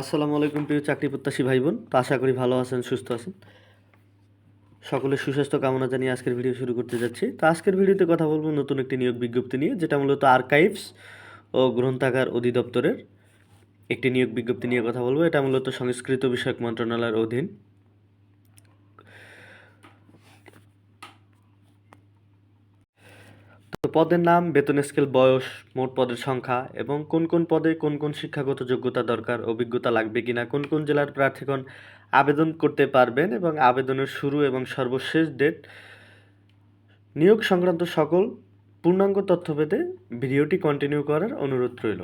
আসসালামু আলাইকুম প্রিয় চাকরি প্রত্যাশী ভাই বোন তো আশা করি ভালো আছেন, সুস্থ আছেন। সকলের সুস্বাস্থ্য কামনা জানিয়ে আজকের ভিডিও শুরু করতে যাচ্ছি। তো আজকের ভিডিওতে কথা বলব নতুন একটি নিয়োগ বিজ্ঞপ্তি নিয়ে, যেটা মূলত আর্কাইভস ও গ্রন্থাগার অধিদপ্তরের একটি নিয়োগ বিজ্ঞপ্তি নিয়ে কথা বলব। এটা মূলত সংস্কৃত বিষয়ক মন্ত্রণালয়ের অধীন। পদের নাম, বেতন স্কেল, বয়স, মোট পদের সংখ্যা এবং কোন কোন পদে কোন কোন শিক্ষাগত যোগ্যতা দরকার, অভিজ্ঞতা লাগবে কিনা, কোন কোন জেলার প্রার্থীগণ আবেদন করতে পারবেন এবং আবেদনের শুরু এবং সর্বশেষ ডেট। নিয়োগ সংক্রান্ত সকল পূর্ণাঙ্গ তথ্য পেতে ভিডিওটি কন্টিনিউ করার অনুরোধ রইল।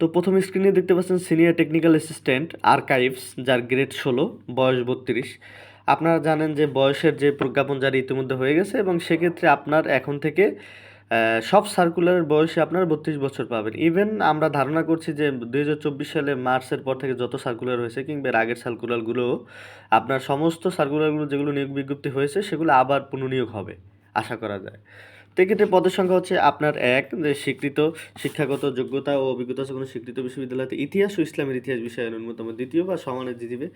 তো প্রথম স্ক্রিনে দেখতে পাচ্ছেন সিনিয়র টেকনিক্যাল অ্যাসিস্ট্যান্ট আর্কাইভস যার গ্রেড ষোলো, বয়স বত্রিশ। আপনারা জানেন যে বয়সের যে প্রজ্ঞাপন জারি ইতিমধ্যে হয়ে গেছে এবং সেক্ষেত্রে আপনার এখন থেকে সব সার্কুলারের বয়সে আপনার বত্রিশ বছর পাবেন। ইভেন আমরা ধারণা করছি যে দুই হাজার চব্বিশ সালে মার্চের পর থেকে যত সার্কুলার হয়েছে কিংবা আগের সার্কুলারগুলো আপনার সমস্ত সার্কুলারগুলো যেগুলো নিয়োগ বিজ্ঞপ্তি হয়েছে সেগুলো আবার পুনর্নিয়োগ হবে, আশা করা যায়। তো এক্ষেত্রে পদের সংখ্যা হচ্ছে আপনার এক, যে স্বীকৃত, শিক্ষাগত যোগ্যতা ও অভিজ্ঞতা কোনো স্বীকৃত বিশ্ববিদ্যালয়তে ইতিহাস ও ইসলামের ইতিহাস বিষয়ে অন্যতম দ্বিতীয় বা সমানের দিবে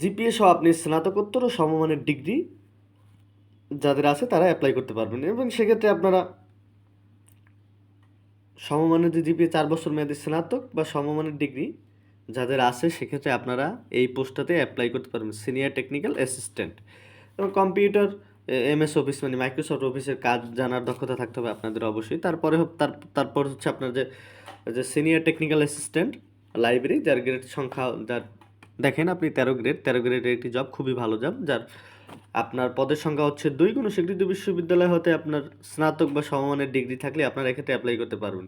জিপিএ সহ আপনি স্নাতকোত্তর ও সমমানের ডিগ্রি যাদের আছে তারা অ্যাপ্লাই করতে পারবেন। এবং সেক্ষেত্রে আপনারা সমমানের যে জিপিএ চার বছর মেয়াদী স্নাতক বা সমমানের ডিগ্রি যাদের আছে, সেক্ষেত্রে আপনারা এই পোস্টটাতে অ্যাপ্লাই করতে পারবেন সিনিয়র টেকনিক্যাল অ্যাসিস্ট্যান্ট এবং কম্পিউটার এমএস অফিস মানে মাইক্রোসফট অফিসের কাজ জানার দক্ষতা থাকতে হবে আপনাদের অবশ্যই। তারপরে তার, তারপর হচ্ছে আপনার যে যে সিনিয়র টেকনিক্যাল অ্যাসিস্ট্যান্ট লাইব্রেরি যার গ্রেড সংখ্যা, যার দেখেন আপনি তেরো গ্রেড তেরো গ্রেডের একটি জব খুবই ভালো জব যার আপনার পদের সংখ্যা হচ্ছে দুই কোনো স্বীকৃত বিশ্ববিদ্যালয় হতে আপনার স্নাতক বা সমমানের ডিগ্রি থাকলে আপনারা এক্ষেত্রে অ্যাপ্লাই করতে পারবেন।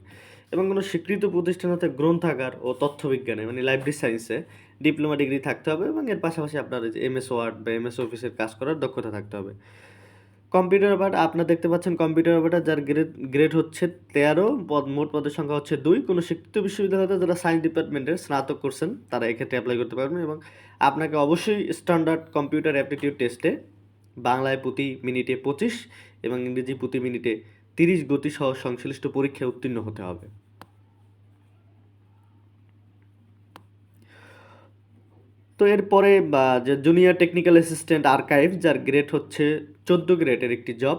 এবং কোনো স্বীকৃত প্রতিষ্ঠান হতে গ্রন্থাগার ও তথ্যবিজ্ঞানে মানে লাইব্রেরি সায়েন্সে ডিপ্লোমা ডিগ্রি থাকতে হবে এবং এর পাশাপাশি আপনার এম এস ওয়ার্ড বা এমএস অফিসের কাজ করার দক্ষতা থাকতে হবে। কম্পিউটার অপারেটর আপনার দেখতে পাচ্ছেন কম্পিউটার অপারেটর যার গ্রেড গ্রেড হচ্ছে তেরো, পদ, মোট পদের সংখ্যা হচ্ছে দুই। কোনো শিক্ষিত বিশ্ববিদ্যালয়তে যারা সায়েন্স ডিপার্টমেন্টের স্নাতক করছেন, তারা এক্ষেত্রে অ্যাপ্লাই করতে পারবেন এবং আপনাকে অবশ্যই স্ট্যান্ডার্ড কম্পিউটার অ্যাপটিটিউড টেস্টে বাংলায় প্রতি মিনিটে পঁচিশ এবং ইংরেজি প্রতি মিনিটে তিরিশ গতি সহ সংশ্লিষ্ট পরীক্ষায় উত্তীর্ণ হতে হবে। তো এরপরে যে জুনিয়র টেকনিক্যাল অ্যাসিস্ট্যান্ট আর্কাইভ যার গ্রেড হচ্ছে চোদ্দ গ্রেডের একটি জব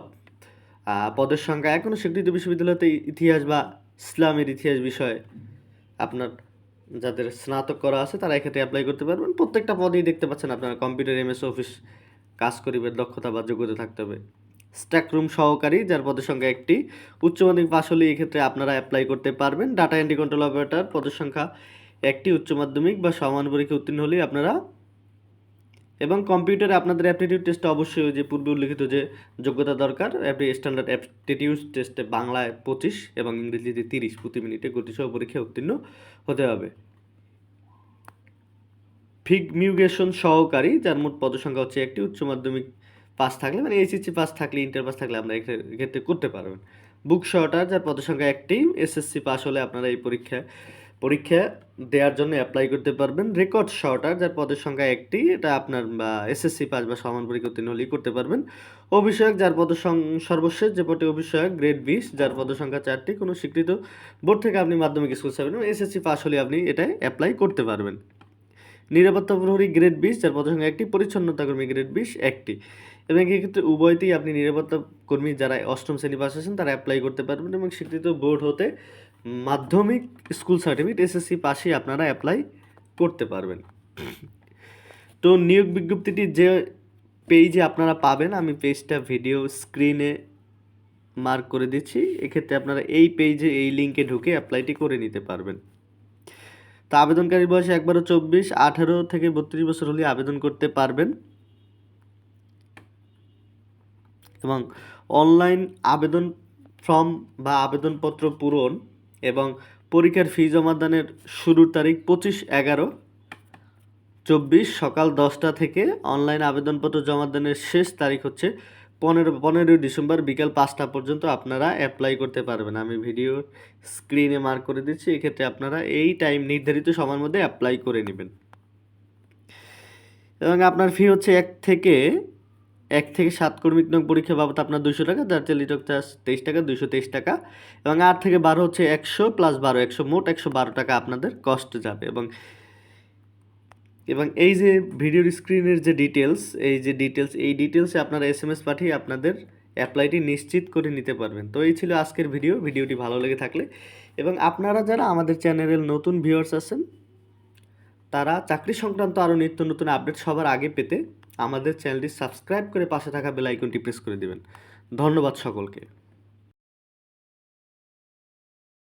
পদের সংখ্যা এখনও স্বীকৃত বিশ্ববিদ্যালয়তে ইতিহাস বা ইসলামের ইতিহাস বিষয়ে আপনার যাদের স্নাতক করা আছে, তারা এক্ষেত্রে অ্যাপ্লাই করতে পারবেন। প্রত্যেকটা পদেই দেখতে পাচ্ছেন আপনার কম্পিউটার এমএস অফিস কাজ করিবেন দক্ষতা বা যোগ্যতা থাকতে হবে। স্ট্যাক রুম সহকারী, যার পদের সংখ্যা একটি। উচ্চ মাধ্যমিক পাশ হলে এক্ষেত্রে আপনারা অ্যাপ্লাই করতে পারবেন। ডাটা এন্ট্রি কন্ট্রোল অপারেটর পদের সংখ্যা একটি উচ্চ মাধ্যমিক বা সমান পরীক্ষা উত্তীর্ণ হলেই আপনারা এবং কম্পিউটারে আপনাদের অ্যাপটিটিউড টেস্টে অবশ্যই যে পূর্বে উল্লিখিত যে যোগ্যতা দরকার, অ্যাপটি স্ট্যান্ডার্ড অ্যাপটিটিউড টেস্টে বাংলায় পঁচিশ এবং ইংরেজিতে তিরিশ প্রতি মিনিটে গতিসহ পরীক্ষায় উত্তীর্ণ হতে হবে। ফিগমিউগেশন সহকারী, যার মোট পদসংখ্যা হচ্ছে একটি, উচ্চ মাধ্যমিক পাস থাকলে মানে এইচএসসি পাস থাকলে, ইন্টার পাস থাকলে আমরা এক্ষেত্রে করতে পারবেন। বুক শর্টার, যার পদসংখ্যা একটি, এসএসসি পাস হলে আপনারা এই পরীক্ষা পরীক্ষা দেওয়ার জন্য অ্যাপ্লাই করতে পারবেন। রেকর্ড শর্টার যার পদের সংখ্যা একটি, এটা আপনার এসএসসি পাস বা সমান পরীক্ষা উত্তীর্ণ হলেই করতে পারবেন। অভিষেক, যার পদ সর্বশেষ যে পদে অভিষেক গ্রেড বিশ, যার পদ সংখ্যা চারটি, কোনো স্বীকৃত বোর্ড থেকে আপনি মাধ্যমিক স্কুল সেভেন এসএসসি পাস হলে আপনি এটাই অ্যাপ্লাই করতে পারবেন। নিরাপত্তা প্রহরী গ্রেড বিশ, যার পদের সংখ্যা একটি, পরিচ্ছন্নতা কর্মী গ্রেড বিশ, একটি। এবং এক্ষেত্রে উভয়তেই আপনি নিরাপত্তা কর্মী যারা অষ্টম শ্রেণি পাস আছেন তারা অ্যাপ্লাই করতে পারবেন এবং স্বীকৃত বোর্ড হতে মাধ্যমিক স্কুল সার্টিফিকেট এসএসসি পাশে আপনারা অ্যাপ্লাই করতে পারবেন। তো নিয়োগ বিজ্ঞপ্তিটি যে পেজে আপনারা পাবেন, আমি পেজটা ভিডিও স্ক্রিনে মার্ক করে দিচ্ছি। এক্ষেত্রে আপনারা এই পেজে এই লিঙ্কে ঢুকে অ্যাপ্লাইটি করে নিতে পারবেন। তো আবেদনকারীর বয়স একবারও চব্বিশ, আঠারো থেকে বত্রিশ বছর হলে আবেদন করতে পারবেন। এবং অনলাইন আবেদন ফর্ম বা আবেদনপত্র পূরণ এবং পরীক্ষার ফি জমাদানের শুরুর তারিখ পঁচিশ এগারো চব্বিশ সকাল দশটা থেকে অনলাইন আবেদনপত্র জমাদানের শেষ তারিখ হচ্ছে পনেরো, পনেরোই ডিসেম্বর বিকাল পাঁচটা পর্যন্ত আপনারা অ্যাপ্লাই করতে পারবেন। আমি ভিডিও স্ক্রিনে মার্ক করে দিচ্ছি, এক্ষেত্রে আপনারা এই টাইম নির্ধারিত সময়ের মধ্যে অ্যাপ্লাই করে নেবেন। এবং আপনার ফি হচ্ছে এক থেকে এক থেকে সাত কর্মিক নং পরীক্ষা বাবদ আপনার দুশো টাকা, যার টেলিটক চার্জ তেইশ টাকা দুশো তেইশ টাকা, এবং আট থেকে বারো হচ্ছে একশো প্লাস বারো, একশো মোট একশো বারো টাকা আপনাদের কষ্ট যাবে। এবং এবং এই যে ভিডিওর স্ক্রিনের যে ডিটেলস এই যে ডিটেলস এই ডিটেলসে আপনারা এস এম এস পাঠিয়ে আপনাদের অ্যাপ্লাইটি নিশ্চিত করে নিতে পারবেন। তো এই ছিল আজকের ভিডিও ভিডিওটি ভালো লেগে থাকলে। এবং আপনারা যারা আমাদের চ্যানেলের নতুন ভিউয়ার্স আছেন, তারা চাকরি সংক্রান্ত আরও নিত্য নতুন আপডেট সবার আগে পেতে আমাদের চ্যানেলটি সাবস্ক্রাইব করে পাশে থাকা বেল আইকনটি প্রেস করে দেবেন। ধন্যবাদ সকলকে।